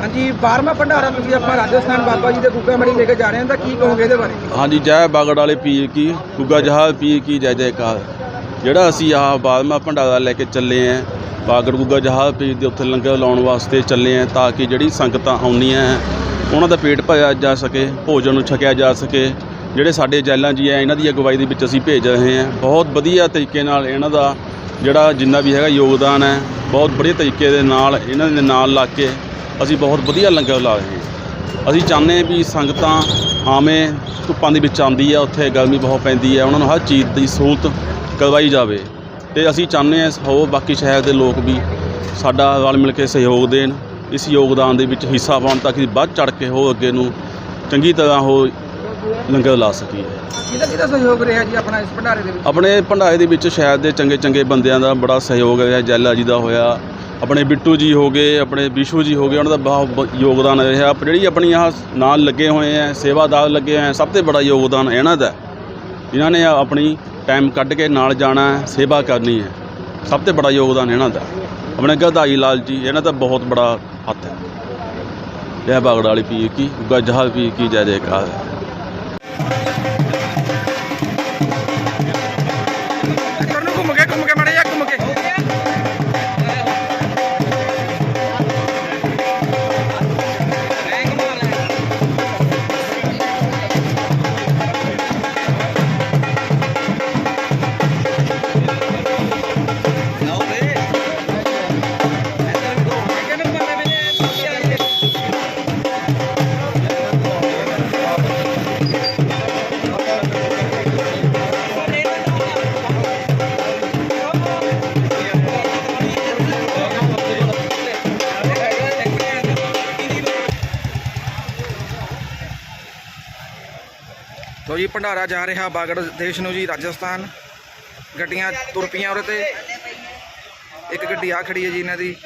ਹਾਂਜੀ 12ਵਾਂ ਭੰਡਾਰਾ ਤੁਸੀਂ ਆਪਾਂ ਰਾਜਸਥਾਨ ਬਾਬਾ ਜੀ ਦੇ ਗੁੱਗਾ ਮੜੀ ਲੈ ਕੇ ਜਾ ਰਹੇ ਹਾਂ ਤਾਂ ਕੀ ਕਹੋਗੇ ਇਹਦੇ ਬਾਰੇ? ਹਾਂਜੀ ਜੈ ਬਾਗੜ ਵਾਲੇ ਪੀਰ ਕੀ ਗੁੱਗਾ ਜਹਾਜ਼ ਪੀਰ ਕੀ ਜੈ ਜੈਕਾਰ। ਜਿਹੜਾ ਅਸੀਂ ਆਹ ਬਾਦਮਾ ਭੰਡਾਰਾ ਲੈ ਕੇ ਚੱਲੇ ਆਂ ਬਾਗੜ ਗੁੱਗਾ ਜਹਾਜ਼ ਪੀਰ ਦੇ ਉੱਥੇ ਲੰਗਰ ਲਾਉਣ ਵਾਸਤੇ ਚੱਲੇ ਆਂ ਤਾਂ ਕਿ ਜਿਹੜੀ ਸੰਗਤਾਂ ਆਉਂਦੀਆਂ ਹੈ, ਉਹਨਾਂ ਦਾ ਪੇਟ ਭਰਿਆ ਜਾ ਸਕੇ ਭੋਜਨ ਨੂੰ ਛਕਿਆ ਜਾ ਸਕੇ। ਜਿਹੜੇ ਸਾਡੇ ਜੈਲਾਂ ਜੀ ਹੈ ਇਹਨਾਂ ਦੀ ਅਗਵਾਈ ਦੇ ਵਿੱਚ ਅਸੀਂ ਭੇਜ ਰਹੇ ਹਾਂ ਬਹੁਤ ਵਧੀਆ ਤਰੀਕੇ ਨਾਲ ਇਹਨਾਂ ਦਾ ਜਿਹੜਾ ਜਿੰਨਾ ਵੀ ਹੈਗਾ ਯੋਗਦਾਨ ਹੈ ਬਹੁਤ ਵਧੀਆ ਤਰੀਕੇ ਦੇ ਨਾਲ ਇਹਨਾਂ ਦੇ ਨਾਲ ਲਾ ਕੇ ਅਸੀਂ ਬਹੁਤ ਵਧੀਆ ਲੰਗਰ ਲਾ ਰਹੇ ਹਾਂ ਅਸੀਂ ਚਾਹੁੰਦੇ ਵੀ ਸੰਗਤਾਂ ਆਵੇਂ ਧੁੱਪਾਂ ਦੇ ਵਿੱਚ ਆਉਂਦੀ ਆ ਉੱਥੇ ਗਰਮੀ ਬਹੁਤ ਪੈਂਦੀ ਹੈ ਉਹਨਾਂ ਨੂੰ ਹਰ ਚੀਜ਼ ਦੀ ਸਹੂਲਤ ਕਰਵਾਈ ਜਾਵੇ। ਤੇ ਅਸੀਂ ਚਾਹੁੰਦੇ ਹਾਂ ਹੋ ਬਾਕੀ ਸ਼ਹਿਰ ਦੇ ਲੋਕ ਵੀ ਸਾਡਾ ਰਲ ਮਿਲ ਕੇ ਸਹਿਯੋਗ ਦੇਣ ਇਸ ਯੋਗਦਾਨ ਦੇ ਵਿੱਚ ਹਿੱਸਾ ਪਾਉਣ ਤਾਂ ਕਿ ਵੱਧ ਚੜ ਕੇ ਹੋ ਅੱਗੇ ਨੂੰ ਚੰਗੀ ਤਰ੍ਹਾਂ ਹੋ ਲੰਗਰ ਲਾ ਸਕੀਏ। ਕਿਹਦਾ ਕਿਹਦਾ ਸਹਿਯੋਗ ਰਿਹਾ ਜੀ ਆਪਣਾ ਇਸ ਭੰਡਾਰੇ ਦੇ ਵਿੱਚ? ਆਪਣੇ ਭੰਡਾਰੇ ਦੇ ਵਿੱਚ ਸ਼ਹਿਰ ਦੇ ਚੰਗੇ ਚੰਗੇ ਬੰਦਿਆਂ ਦਾ ਬੜਾ ਸਹਿਯੋਗ ਰਿਹਾ ਜੈਲਾ ਜੀ ਦਾ ਹੋਇਆ ਆਪਣੇ ਬਿੱਟੂ ਜੀ ਹੋ ਗਏ ਆਪਣੇ ਵਿਸ਼ੂ ਜੀ ਹੋ ਗਏ ਉਹਨਾਂ ਦਾ ਬਹੁਤ ਯੋਗਦਾਨ ਰਿਹਾ। ਪਰ ਜਿਹੜੀ ਆਪਣੀ ਆਹ ਨਾਲ ਲੱਗੇ ਹੋਏ ਆ ਸੇਵਾਦਾਰ ਲੱਗੇ ਹੋਏ ਆ ਸਭ ਤੋਂ ਬੜਾ ਯੋਗਦਾਨ ਇਹਨਾਂ ਦਾ। ਇਹਨਾਂ ਨੇ ਆਪਣੀ ਟਾਈਮ ਕੱਢ ਕੇ ਨਾਲ ਜਾਣਾ ਹੈ, ਸੇਵਾ ਕਰਨੀ ਹੈ ਸਭ ਤੋਂ ਬੜਾ ਯੋਗਦਾਨ ਇਹਨਾਂ ਦਾ। ਆਪਣੇ ਗਧਾਈ ਲਾਲ ਜੀ ਇਹਨਾਂ ਦਾ ਬਹੁਤ ਬੜਾ ਹੱਥ ਹੈ ਜੈ ਬਾਗੜ ਵਾਲੀ ਪੀ ਕੀ ਗੱਜਹਾਲ ਪੀ ਕੀ ਜੈ ਜੈਕਾਰ। ਤੋ ਜੀ, ਭੰਡਾਰਾ ਜਾ ਰਿਹਾ ਬਾਗੜ ਦੇਸ਼ ਨੂੰ ਜੀ, ਰਾਜਸਥਾਨ। ਗੱਡੀਆਂ ਤੁਰ ਪਈਆਂ ਉਹਦੇ ਤੇ। ਇੱਕ ਗੱਡੀ ਆ ਖੜੀ ਹੈ ਜੀ ਇਹਨਾਂ ਦੀ।